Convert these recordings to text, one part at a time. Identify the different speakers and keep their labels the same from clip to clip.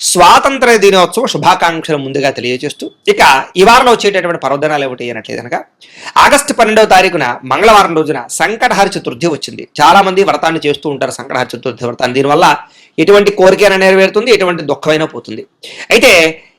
Speaker 1: స్వాతంత్ర దినోత్సవ శుభాకాంక్షలు ముందుగా తెలియజేస్తూ ఇక ఈ వారంలో వచ్చేటటువంటి పర్వదనాలు ఏమిటి అనట్లేదు కనుక ఆగస్టు పన్నెండవ తారీఖున మంగళవారం రోజున సంకటహర చతుర్థి వచ్చింది. చాలా మంది వ్రతాన్ని చేస్తూ ఉంటారు సంకటహర చతుర్థి వ్రతాన్ని. దీనివల్ల ఎటువంటి కోరికైనా నెరవేరుతుంది ఎటువంటి దుఃఖమైనా పోతుంది. అయితే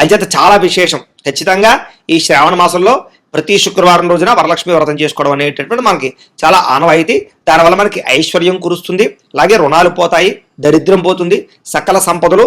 Speaker 1: అంచేత చాలా విశేషం. ఖచ్చితంగా ఈ శ్రావణ మాసంలో ప్రతి శుక్రవారం రోజున వరలక్ష్మి వ్రతం చేసుకోవడం అనేటటువంటి మనకి చాలా ఆనవాయితీ. దానివల్ల మనకి ఐశ్వర్యం కురుస్తుంది. అలాగే రుణాలు పోతాయి దరిద్రం పోతుంది సకల సంపదలు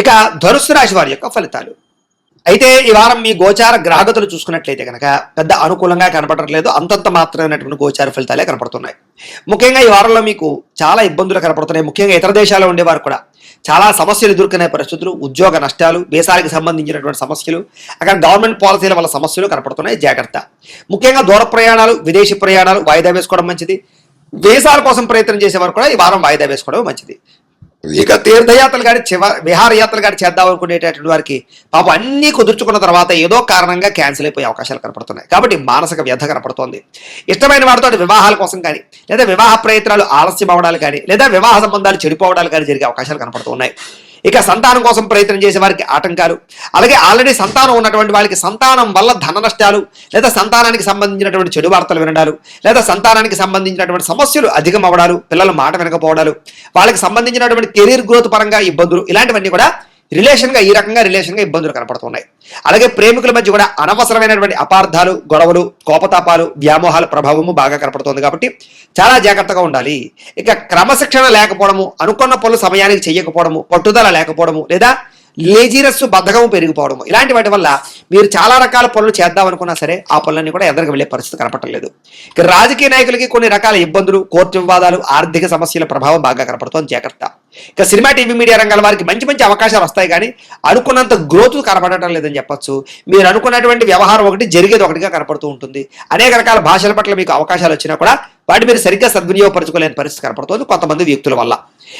Speaker 1: ఇక ధనుసు రాశి వారి యొక్క ఫలితాలు. అయితే ఈ వారం మీ గోచార గ్రాహకతలు చూసుకున్నట్లయితే కనుక పెద్ద అనుకూలంగా కనపడట్లేదు. అంతంత మాత్రమైనటువంటి గోచార ఫలితాలే కనపడుతున్నాయి. ముఖ్యంగా ఈ వారంలో మీకు చాలా ఇబ్బందులు కనపడుతున్నాయి. ముఖ్యంగా ఇతర దేశాల్లో ఉండేవారు కూడా చాలా సమస్యలు ఎదుర్కొనే పరిస్థితులు ఉద్యోగ నష్టాలు దేశాలకు సంబంధించినటువంటి సమస్యలు అక్కడ గవర్నమెంట్ పాలసీల వల్ల సమస్యలు కనపడుతున్నాయి. జాగ్రత్త. ముఖ్యంగా దూర ప్రయాణాలు విదేశీ ప్రయాణాలు వాయిదా వేసుకోవడం మంచిది. వీసాల కోసం ప్రయత్నం చేసేవారు కూడా ఈ వారం వాయిదా వేసుకోవడం మంచిది. ఇక తీర్థయాత్రలు కానీ చివ విహారయాత్రలు కానీ చేద్దాం అనుకునేటటువంటి వారికి పాపం అన్నీ కుదుర్చుకున్న తర్వాత ఏదో కారణంగా క్యాన్సిల్ అయిపోయే అవకాశాలు కనపడుతున్నాయి. కాబట్టి మానసిక వ్యధ కనపడుతోంది. ఇష్టమైన వాడితో వివాహాల కోసం కానీ లేదా వివాహ ప్రయత్నాలు ఆలస్యం అవడాలు కానీ లేదా వివాహ సంబంధాలు చెడిపోవడాలు కానీ జరిగే అవకాశాలు కనపడుతున్నాయి ఇక సంతానం కోసం ప్రయత్నం చేసే వారికి ఆటంకాలు. అలాగే ఆల్రెడీ సంతానం ఉన్నటువంటి వాళ్ళకి సంతానం వల్ల ధన నష్టాలు లేదా సంతానానికి సంబంధించినటువంటి చెడు వార్తలు వినడాలు లేదా సంతానానికి సంబంధించినటువంటి సమస్యలు అధికం అవడాలు పిల్లల మాట వినకపోవడాలు వాళ్ళకి సంబంధించినటువంటి కెరీర్ గ్రోత్ పరంగా ఇబ్బందులు ఇలాంటివన్నీ కూడా రిలేషన్గా ఈ రకంగా రిలేషన్గా ఇబ్బందులు కనపడుతున్నాయి. అలాగే ప్రేమికుల మధ్య కూడా అనవసరమైనటువంటి అపార్థాలు గొడవలు కోపతాపాలు వ్యామోహాల ప్రభావము బాగా కనపడుతుంది కాబట్టి చాలా జాగ్రత్తగా ఉండాలి. ఇక క్రమశిక్షణ లేకపోవడము అనుకున్న పనులు సమయానికి చేయకపోవడము పట్టుదల లేకపోవడము లేదా లేజీనెస్ బద్ధకము పెరిగిపోవడము. ఇలాంటి వాటి వల్ల మీరు చాలా రకాల పనులు చేద్దామనుకున్నా సరే ఆ పనులన్నీ కూడా ఎదరికి వెళ్ళే పరిస్థితి కనపడలేదు ఇక రాజకీయ నాయకులకి కొన్ని రకాల ఇబ్బందులు కోర్టు వివాదాలు ఆర్థిక సమస్యల ప్రభావం బాగా కనపడుతుంది జాగ్రత్త. ఇక సినిమా టీవీ మీడియా రంగాల వారికి మంచి మంచి అవకాశాలు వస్తాయి కానీ అనుకున్నంత గ్రోత్ కనపడటం లేదని చెప్పొచ్చు. మీరు అనుకున్నటువంటి వ్యవహారం ఒకటి జరిగేది ఒకటిగా కనపడుతూ ఉంటుంది. అనేక రకాల భాషల పట్ల మీకు అవకాశాలు వచ్చినా కూడా వాటి మీరు సరిగ్గా సద్వినియోగపరచుకోలేని పరిస్థితి కనపడుతుంది కొంతమంది వ్యక్తుల వల్ల.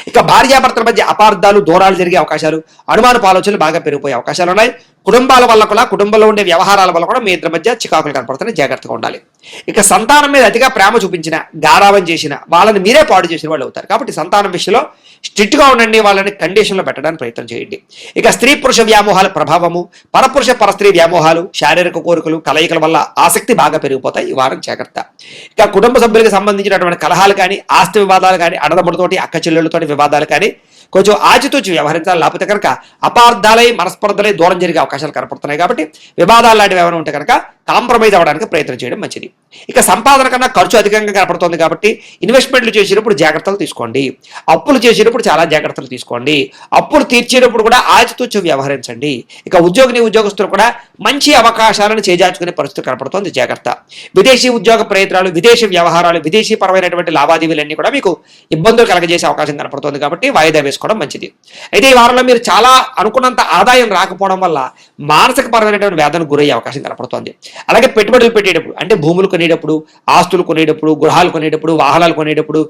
Speaker 1: ఇక భార్యాభర్తల మధ్య అపార్థాలు దూరాలు జరిగే అవకాశాలు అనుమానపు ఆలోచనలు బాగా పెరిగిపోయే అవకాశాలు ఉన్నాయి. కుటుంబాల వల్ల కూడా కుటుంబంలో ఉండే వ్యవహారాల వల్ల కూడా మీ ఇద్దరి మధ్య చికాకులు కనపడుతున్నాయి. జాగ్రత్తగా ఉండాలి. ఇక సంతానం మీద అతిగా ప్రేమ చూపించిన గారావం చేసిన వాళ్ళని మీరే పాడు చేసిన వాళ్ళు అవుతారు. కాబట్టి సంతానం విషయంలో స్ట్రిక్ట్గా ఉండండి వాళ్ళని కండిషన్లో పెట్టడానికి ప్రయత్నం చేయండి. ఇక స్త్రీ పురుష వ్యామోహాల ప్రభావము పరపురుష పరస్త్రీ వ్యామోహాలు శారీరక కోరికలు కలయికల వల్ల ఆసక్తి బాగా పెరిగిపోతాయి. ఈ వారం జాగ్రత్త. ఇక కుటుంబ సభ్యులకు సంబంధించినటువంటి కలహాలు కానీ ఆస్తి వివాదాలు కానీ అన్నదమ్ములతోటి అక్క చెల్లెళ్ళతోటి వివాదాలు కానీ కొంచెం ఆచితూచి వ్యవహరించాలి. లేకపోతే కనుక అపార్థాలై మనస్పర్ధలై దూరం జరిగే అవకాశాలు కనపడుతున్నాయి. కాబట్టి వివాదాలు లాంటివి ఏమైనా ఉంటే కనుక కాంప్రమైజ్ అవ్వడానికి ప్రయత్నం చేయడం మంచిది. ఇక సంపాదన కన్నా ఖర్చు అధికంగా కనపడుతుంది కాబట్టి ఇన్వెస్ట్మెంట్లు చేసేటప్పుడు జాగ్రత్తలు తీసుకోండి. అప్పులు చేసేటప్పుడు చాలా జాగ్రత్తలు తీసుకోండి. అప్పులు తీర్చేటప్పుడు కూడా ఆచితూచి వ్యవహరించండి. ఇక ఉద్యోగిని ఉద్యోగస్తులు కూడా మంచి అవకాశాలను చేజార్చుకునే పరిస్థితి కనపడుతోంది. జాగ్రత్త. విదేశీ ఉద్యోగ ప్రయత్నాలు విదేశీ వ్యవహారాలు విదేశీ పరమైనటువంటి లావాదేవీలన్నీ కూడా మీకు ఇబ్బందులు కలగజేసే అవకాశం కనపడుతోంది కాబట్టి వాయిదా వేసుకోవడం మంచిది. అయితే ఈ వారంలో మీరు చాలా అనుకున్నంత ఆదాయం రాకపోవడం వల్ల మానసిక పరమైనటువంటి వేదనకు గురయ్యే అవకాశం కనపడుతోంది. అలాగే పెట్టుబడులు పెట్టేటప్పుడు అంటే భూములు కొనేటప్పుడు ఆస్తులు కొనేటప్పుడు గృహాలు కొనేటప్పుడు వాహనాలు కొనేటప్పుడు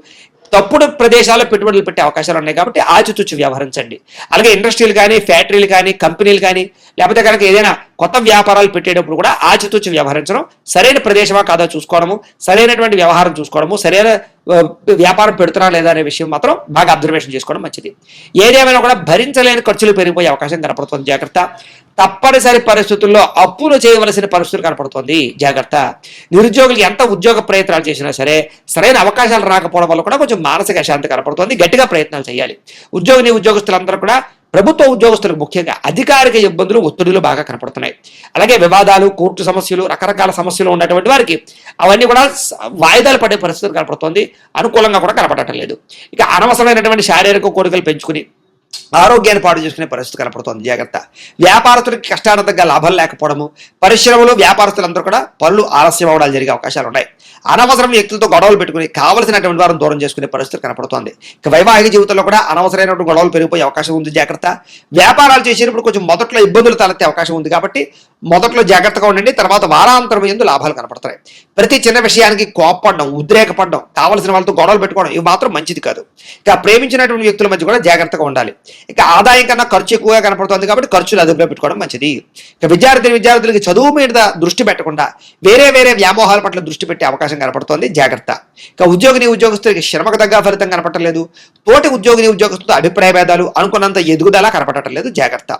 Speaker 1: తప్పుడు ప్రదేశాల్లో పెట్టుబడులు పెట్టే అవకాశాలు ఉన్నాయి కాబట్టి ఆచితూచి వ్యవహరించండి. అలాగే ఇండస్ట్రీలు కానీ ఫ్యాక్టరీలు కానీ కంపెనీలు కానీ లేకపోతే కనుక ఏదైనా కొత్త వ్యాపారాలు పెట్టేటప్పుడు కూడా ఆచితూచి వ్యవహరించడం సరైన ప్రదేశమా కాదో చూసుకోవడము సరైనటువంటి వ్యవహారం చూసుకోవడము సరైన వ్యాపారం పెడుతున్నా లేదా అనే విషయం మాత్రం బాగా అబ్జర్వేషన్ చేసుకోవడం మంచిది. ఏదేమైనా కూడా భరించలేని ఖర్చులు పెరిగిపోయే అవకాశం కనపడుతుంది. జాగ్రత్త. తప్పనిసరి పరిస్థితుల్లో అప్పులు చేయవలసిన పరిస్థితులు కనపడుతుంది. జాగ్రత్త. నిరుద్యోగులు ఎంత ఉద్యోగ ప్రయత్నాలు చేసినా సరే సరైన అవకాశాలు రాకపోవడం వల్ల కూడా కొంచెం మానసిక అశాంతి కనపడుతుంది. గట్టిగా ప్రయత్నాలు చేయాలి. ఉద్యోగిని ఉద్యోగస్తులందరూ కూడా ప్రభుత్వ ఉద్యోగస్తులకు ముఖ్యంగా అధికారిక ఇబ్బందులు ఒత్తిడులు బాగా కనపడుతున్నాయి. అలాగే వివాదాలు కోర్టు సమస్యలు రకరకాల సమస్యలు ఉన్నటువంటి వారికి అవన్నీ కూడా వాయిదాలు పడే పరిస్థితి కనపడుతోంది. అనుకూలంగా కూడా కనపడటం లేదు. ఇక అనవసరమైనటువంటి శారీరక కోరికలు పెంచుకుని ఆరోగ్యాన్ని పాటు చేసుకునే పరిస్థితి కనపడుతోంది. జాగ్రత్త. వ్యాపారస్తులకి తగ్గ లాభం లేకపోవడము పరిశ్రమలు వ్యాపారస్తులందరూ కూడా పనులు ఆలస్యం అవడాలు జరిగే అవకాశాలు ఉన్నాయి. అనవసరం వ్యక్తులతో గొడవలు పెట్టుకుని కావలసినటువంటి వారం దూరం చేసుకునే పరిస్థితి కనపడుతోంది. ఇక వైవాహిక జీవితంలో కూడా అనవసరమైనటువంటి గొడవలు పెరిగిపోయే అవకాశం ఉంది. జాగ్రత్త. వ్యాపారాలు చేసేటప్పుడు కొంచెం మొదట్లో ఇబ్బందులు తలెత్తే అవకాశం ఉంది కాబట్టి మొదట్లో జాగ్రత్తగా ఉండండి. తర్వాత వారాంతరం ఎందు లాభాలు కనపడతాయి. ప్రతి చిన్న విషయానికి కోప్పడడం ఉద్రేకపడడం కావలసిన వాళ్ళతో గొడవలు పెట్టుకోవడం ఇవి మాత్రం మంచిది కాదు. ఇక ప్రేమించినటువంటి వ్యక్తుల మధ్య కూడా జాగ్రత్తగా ఉండాలి. ఇక ఆదాయం కన్నా ఖర్చు ఎక్కువగా కనపడుతుంది కాబట్టి ఖర్చులు అదుపులో పెట్టుకోవడం మంచిది. ఇక విద్యార్థి విద్యార్థులకి చదువు మీద దృష్టి పెట్టకుండా వేరే వేరే వ్యామోహాల పట్ల దృష్టి పెట్టే అవకాశం కనపడుతోంది. జాగ్రత్త. ఇక ఉద్యోగిని ఉద్యోగస్తులకి శ్రమకు తగ్గ ఫలితం కనపడలేదు తోటి ఉద్యోగిని ఉద్యోగస్తులతో అభిప్రాయ భేదాలు అనుకున్నంత ఎదుగుదల కనపడటం లేదు. జాగ్రత్త.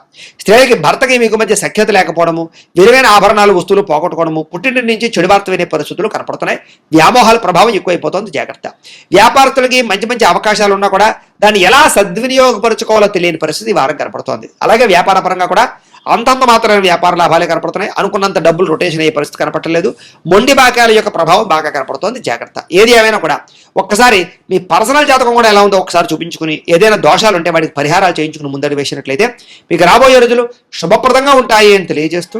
Speaker 1: స్త్రీలకి భర్తకి మీకు మధ్య సఖ్యత లేకపోవడము విలువైన ఆభరణాలు వస్తువులు పోగొట్టుకోవడము పుట్టింటి నుంచి చెడు వార్త వినే పరిస్థితులు కనపడుతున్నాయి. వ్యామోహాల ప్రభావం ఎక్కువైపోతుంది. జాగ్రత్త. వ్యాపారస్తులకి మంచి మంచి అవకాశాలు ఉన్నా కూడా దాన్ని ఎలా సద్వినియోగపరచుకోవాలో తెలియని పరిస్థితి ఈ వారం కనపడుతోంది. అలాగే వ్యాపార పరంగా కూడా అంతంత మాత్రమే వ్యాపార లాభాలే కనపడుతున్నాయి. అనుకున్నంత డబ్బులు రొటేషన్ అయ్యే పరిస్థితి కనపడలేదు మొండి బాకాల యొక్క ప్రభావం బాగా కనపడుతోంది. జాగ్రత్త. ఏది ఏమైనా కూడా ఒక్కసారి మీ పర్సనల్ జాతకం కూడా ఎలా ఉందో ఒకసారి చూపించుకుని ఏదైనా దోషాలు ఉంటే వాటికి పరిహారాలు చేయించుకుని ముందడి వేసినట్లయితే మీకు రాబోయే రోజులు శుభప్రదంగా ఉంటాయి అని తెలియజేస్తూ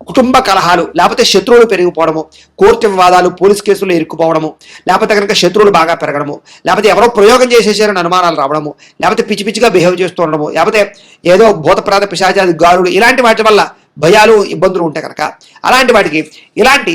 Speaker 1: కుటుంబ కలహాలు లేకపోతే శత్రువులు పెరిగిపోవడము కోర్టు వివాదాలు పోలీస్ కేసులు ఇరుక్కుపోవడము లేకపోతే కనుక శత్రువులు బాగా పెరగడము లేకపోతే ఎవరో ప్రయోగం చేసేసారని అనుమానాలు రావడము లేకపోతే పిచ్చి పిచ్చిగా బిహేవ్ చేస్తూ ఉండడము లేకపోతే ఏదో భూతప్రాత పిశాచాది గారులు ఇలాంటి వాటి వల్ల భయాలు ఇబ్బందులు ఉంటాయి కనుక అలాంటి వాటికి ఇలాంటి